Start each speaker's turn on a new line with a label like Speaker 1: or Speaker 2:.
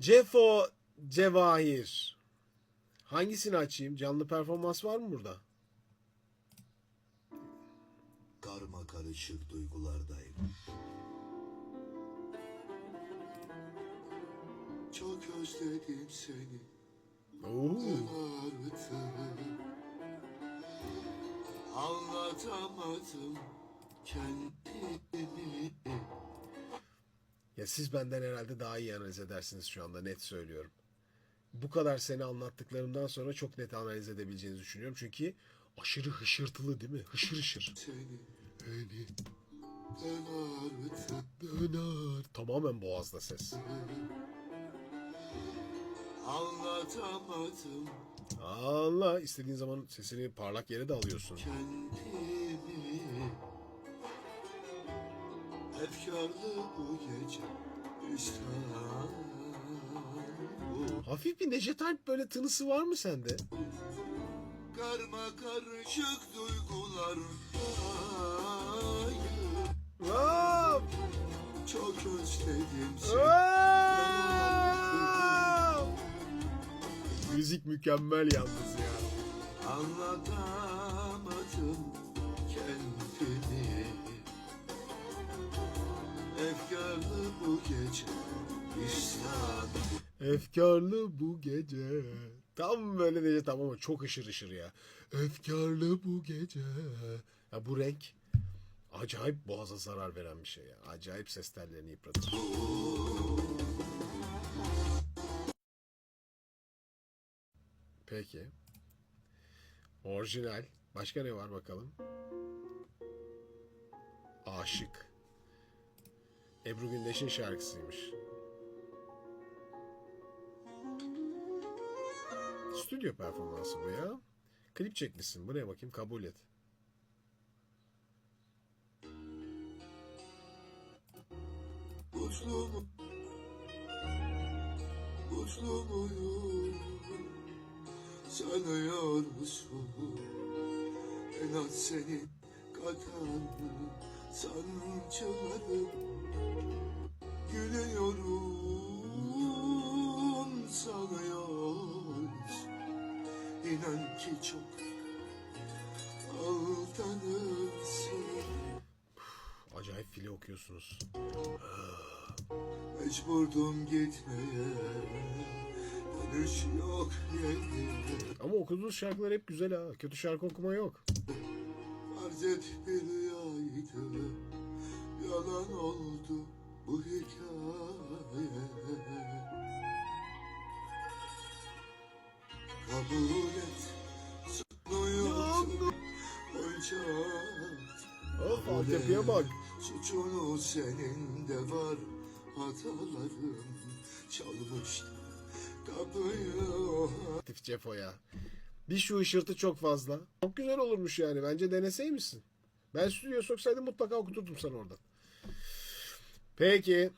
Speaker 1: Cefo Cevahir. Hangisini açayım? Canlı performans var mı burada?
Speaker 2: Karma karışık duygulardayım. Çok özledim seni
Speaker 1: Oo.
Speaker 2: Anlatamadım kendimi
Speaker 1: Ya siz benden herhalde daha iyi analiz edersiniz şu anda net söylüyorum. Bu kadar seni anlattıklarımdan sonra çok net analiz edebileceğinizi düşünüyorum. Çünkü aşırı hışırtılı değil mi? Hışır hışır.
Speaker 2: Artık
Speaker 1: Döner. Tamamen boğazda ses.
Speaker 2: Anlatamadım
Speaker 1: Allah istediğin zaman sesini parlak yere de alıyorsun.
Speaker 2: kendimi Efkarlı bu gece İstanbul
Speaker 1: Hafif bir Necdet Alp böyle tınısı var mı sende?
Speaker 2: Karma karışık duygular
Speaker 1: Vav!
Speaker 2: Çok özledim seni!
Speaker 1: Müzik mükemmel yalnız ya.
Speaker 2: Anlatamadım kendimi Efkarlı bu gece İstanbul
Speaker 1: Efkarlı bu gece. Tam böyle diyece tamam ama çok ışır ışır ya. Efkarlı bu gece. Ya bu renk acayip boğaza zarar veren bir şey ya. Acayip ses tellerini yıpratır. Peki. Orijinal. Başka ne var bakalım? Aşık. Ebru Gündeş'in şarkısıymış. Stüdyo performansı bu ya. Klip çekmişsin. Bu ne bakayım kabul et.
Speaker 2: Mutlu mu? Mutlu muyum? Sanıyor musun? En az senin kadar sancılarım Gülüyorum sanıyorsun İnan ki çok aldanırsın
Speaker 1: Acayip fili okuyorsunuz.
Speaker 2: Mecburdum gitmeye Dönüş yok yerine
Speaker 1: Ama okuduğunuz şarkılar hep güzel ha. Kötü şarkı okuma yok.
Speaker 2: Farz et bir rüyaydı Yalan oldu bu hikaye. Kabul et Sunuyorsun Onca
Speaker 1: Of altyapıya bak.
Speaker 2: Suçunu senin de var Hatalarım çalmıştı Kapıyı.
Speaker 1: Aktif Cefo ya. Bir şu ışırtı çok fazla. Çok güzel olurmuş yani. Bence deneseymişsin. Ben stüdyoya soksaydım mutlaka okuturdum sana oradan. Peki.